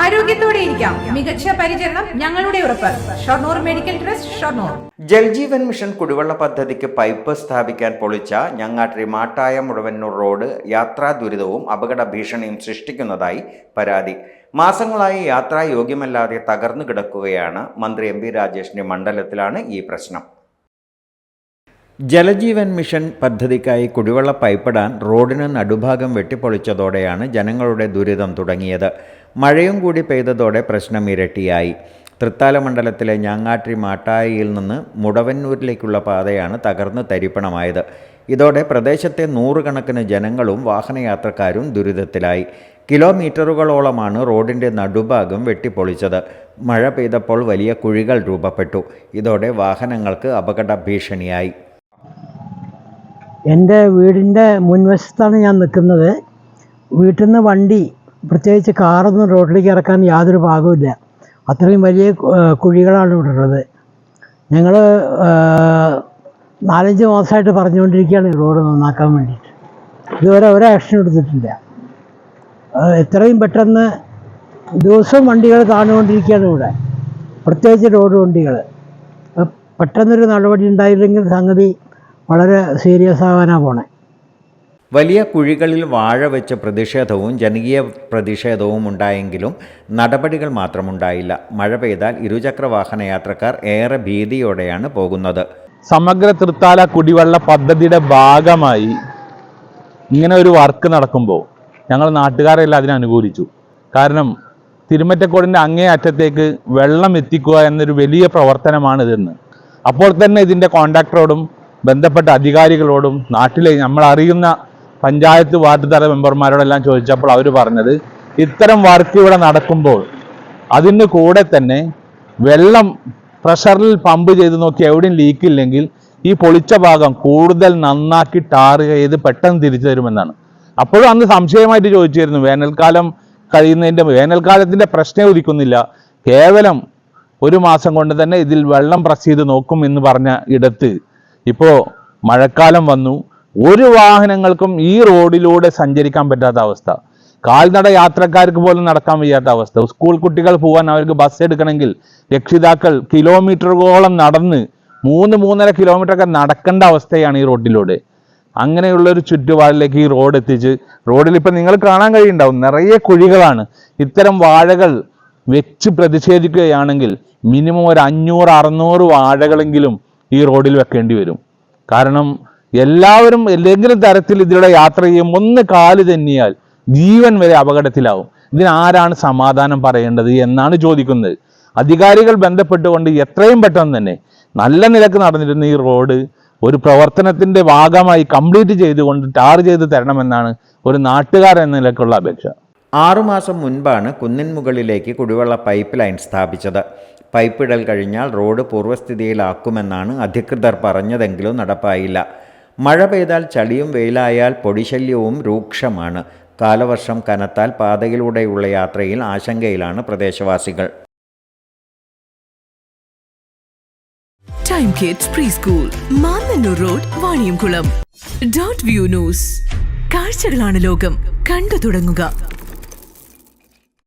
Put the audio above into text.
ആരോഗ്യത്തോടെ ഇരിക്കാം. മികച്ച പരിചരണം ഞങ്ങളുടെ ഉറപ്പ്. Shoranur medical trust Shoranur. Jal Jeevan mission കുടിവെള്ള പദ്ധതിക്ക് പൈപ്പ് സ്ഥാപിക്കാൻ പൊളിച്ച ഞങ്ങാട്ടിരി മാട്ടായ മുഴുവന്നൂർ റോഡ് യാത്രാ ദുരിതവും അപകട ഭീഷണിയും സൃഷ്ടിക്കുന്നതായി പരാതി. മാസങ്ങളായി യാത്രാ യോഗ്യമല്ലാതെ തകർന്നു കിടക്കുകയാണ് മന്ത്രി എം രാജേഷിന്റെ മണ്ഡലത്തിലാണ് ഈ പ്രശ്നം. ജലജീവൻ മിഷൻ പദ്ധതിക്കായി കുടിവെള്ള പൈപ്പിടാൻ റോഡിന് നടുഭാഗം വെട്ടിപ്പൊളിച്ചതോടെയാണ് ജനങ്ങളുടെ ദുരിതം തുടങ്ങിയത്. മഴയും കൂടി പെയ്തതോടെ പ്രശ്നം ഇരട്ടിയായി. തൃത്താല മണ്ഡലത്തിലെ ഞാങ്ങാട്ടി മാട്ടായിയിൽ നിന്ന് മുടവന്നൂരിലേക്കുള്ള പാതയാണ് തകർന്ന് തരിപ്പണമായത്. ഇതോടെ പ്രദേശത്തെ നൂറുകണക്കിന് ജനങ്ങളും വാഹനയാത്രക്കാരും ദുരിതത്തിലായി. കിലോമീറ്ററുകളോളമാണ് റോഡിന്റെ നടുഭാഗം വെട്ടിപ്പൊളിച്ചത്. മഴ പെയ്തപ്പോൾ വലിയ കുഴികൾ രൂപപ്പെട്ടു. ഇതോടെ വാഹനങ്ങൾക്ക് അപകട ഭീഷണിയായി. എന്റെ വീടിന്റെ മുൻവശത്താണ് ഞാൻ നിൽക്കുന്നത്. വീട്ടിൽ നിന്ന് വണ്ടി പ്രത്യേകിച്ച് കാറൊന്നും റോഡിലേക്ക് ഇറക്കാൻ യാതൊരു ഭാഗവുമില്ല. അത്രയും വലിയ കുഴികളാണ് ഇവിടെ ഉള്ളത്. ഞങ്ങൾ നാലഞ്ച് മാസമായിട്ട് പറഞ്ഞുകൊണ്ടിരിക്കുകയാണ് റോഡ് നന്നാക്കാൻ വേണ്ടിയിട്ട്. ഇതുവരെ ഒരു ആക്ഷൻ എടുത്തിട്ടില്ല. എത്രയും പെട്ടെന്ന് ദിവസവും വണ്ടികൾ താണുകൊണ്ടിരിക്കുകയാണ് ഇവിടെ. പ്രത്യേകിച്ച് റോഡ് വണ്ടികൾ. പെട്ടെന്നൊരു നടപടി ഉണ്ടായില്ലെങ്കിൽ സംഗതി വളരെ സീരിയസ് ആവാനാണ് പോണേ. വലിയ കുഴികളിൽ വാഴ വെച്ച പ്രതിഷേധവും ജനകീയ പ്രതിഷേധവും ഉണ്ടായെങ്കിലും നടപടികൾ മാത്രമുണ്ടായില്ല. മഴ പെയ്താൽ ഇരുചക്ര വാഹന യാത്രക്കാർ ഏറെ ഭീതിയോടെയാണ് പോകുന്നത്. സമഗ്ര തൃത്താല കുടിവെള്ള പദ്ധതിയുടെ ഭാഗമായി ഇങ്ങനെ ഒരു വർക്ക് നടക്കുമ്പോൾ ഞങ്ങൾ നാട്ടുകാരെല്ലാം അതിനെ അനുകൂലിച്ചു. കാരണം തിരുമറ്റക്കോടിന്റെ അങ്ങേ അറ്റത്തേക്ക് വെള്ളം എത്തിക്കുക എന്നൊരു വലിയ പ്രവർത്തനമാണ് ഇതെന്ന് അപ്പോൾ തന്നെ ഇതിന്റെ കോൺട്രാക്ടറോടും ബന്ധപ്പെട്ട അധികാരികളോടും നാട്ടിലെ നമ്മൾ അറിയുന്ന പഞ്ചായത്ത് വാർഡ് തല മെമ്പർമാരോടെല്ലാം ചോദിച്ചപ്പോൾ അവർ പറഞ്ഞത് ഇത്തരം വർക്ക് ഇവിടെ നടക്കുമ്പോൾ അതിന് കൂടെ തന്നെ വെള്ളം പ്രഷറിൽ പമ്പ് ചെയ്ത് നോക്കി എവിടെയും ലീക്കില്ലെങ്കിൽ ഈ പൊളിച്ച ഭാഗം കൂടുതൽ നന്നാക്കി ടാർ ചെയ്ത് പെട്ടെന്ന് തിരിച്ചു തരുമെന്നാണ്. അപ്പോഴും അന്ന് സംശയമായിട്ട് ചോദിച്ചിരുന്നു വേനൽക്കാലം കഴിയുന്നതിന്റെ വേനൽക്കാലത്തിന്റെ പ്രശ്നം ഉദിക്കുന്നില്ല. കേവലം ഒരു മാസം കൊണ്ട് തന്നെ ഇതിൽ വെള്ളം പ്രസ് ചെയ്ത് നോക്കും എന്ന് പറഞ്ഞ ഇടത്ത് ഇപ്പോൾ മഴക്കാലം വന്നു. ഒരു വാഹനങ്ങൾക്കും ഈ റോഡിലൂടെ സഞ്ചരിക്കാൻ പറ്റാത്ത അവസ്ഥ. കാൽനട യാത്രക്കാർക്ക് പോലും നടക്കാൻ വയ്യാത്ത അവസ്ഥ. സ്കൂൾ കുട്ടികൾ പോകാൻ അവർക്ക് ബസ് എടുക്കണമെങ്കിൽ രക്ഷിതാക്കൾ കിലോമീറ്ററുകളോളം നടന്ന് മൂന്ന് മൂന്നര കിലോമീറ്റർ ഒക്കെ നടക്കേണ്ട അവസ്ഥയാണ് ഈ റോഡിലൂടെ. അങ്ങനെയുള്ള ഒരു ചുറ്റുപാടിലേക്ക് ഈ റോഡ് എത്തിച്ച് റോഡിൽ ഇപ്പം നിങ്ങൾ കാണാൻ കഴിയുണ്ടാവും നിറയെ കുഴികളാണ്. ഇത്തരം വാഴകൾ വെച്ച് പ്രതിഷേധിക്കുകയാണെങ്കിൽ മിനിമം ഒരു അഞ്ഞൂറ് അറുന്നൂറ് വാഴകളെങ്കിലും ഈ റോഡിൽ വെക്കേണ്ടി വരും. കാരണം എല്ലാവരും എന്തെങ്കിലും തരത്തിൽ ഇതിലൂടെ യാത്ര ചെയ്യും ഒന്ന് കാൽ തന്നിയാൽ ജീവൻ വരെ അപകടത്തിലാവും. ഇതിനാരാണ് സമാധാനം പറയേണ്ടത് എന്നാണ് ചോദിക്കുന്നത്. അധികാരികൾ ബന്ധപ്പെട്ടുകൊണ്ട് എത്രയും പെട്ടെന്ന് തന്നെ നല്ല നിലയ്ക്ക് നടന്നിരുന്ന ഈ റോഡ് ഒരു പ്രവർത്തനത്തിന്റെ ഭാഗമായി കംപ്ലീറ്റ് ചെയ്തുകൊണ്ട് ടാർ ചെയ്ത് തരണമെന്നാണ് ഒരു നാട്ടുകാർ എന്ന നിലക്കുള്ള അപേക്ഷ. ആറുമാസം മുൻപാണ് കുന്നിൻ മുകളിലേക്ക് കുടിവെള്ള പൈപ്പ് ലൈൻ സ്ഥാപിച്ചത്. പൈപ്പിടൽ കഴിഞ്ഞാൽ റോഡ് പൂർവസ്ഥിതിയിലാക്കുമെന്നാണ് അധികൃതർ പറഞ്ഞതെങ്കിലും നടപ്പായില്ല. മഴ പെയ്താൽ ചളിയും വെയിലായാൽ പൊടിശല്യവും രൂക്ഷമാണ്. കാലവർഷം കനത്താൽ പാതയിലൂടെയുള്ള യാത്രയിൽ ആശങ്കയിലാണ് പ്രദേശവാസികൾ. Time kids preschool road Vaniyamkulam dot view news കാഴ്ചകളാണ് ലോകം. കണ്ടു തുടങ്ങുക.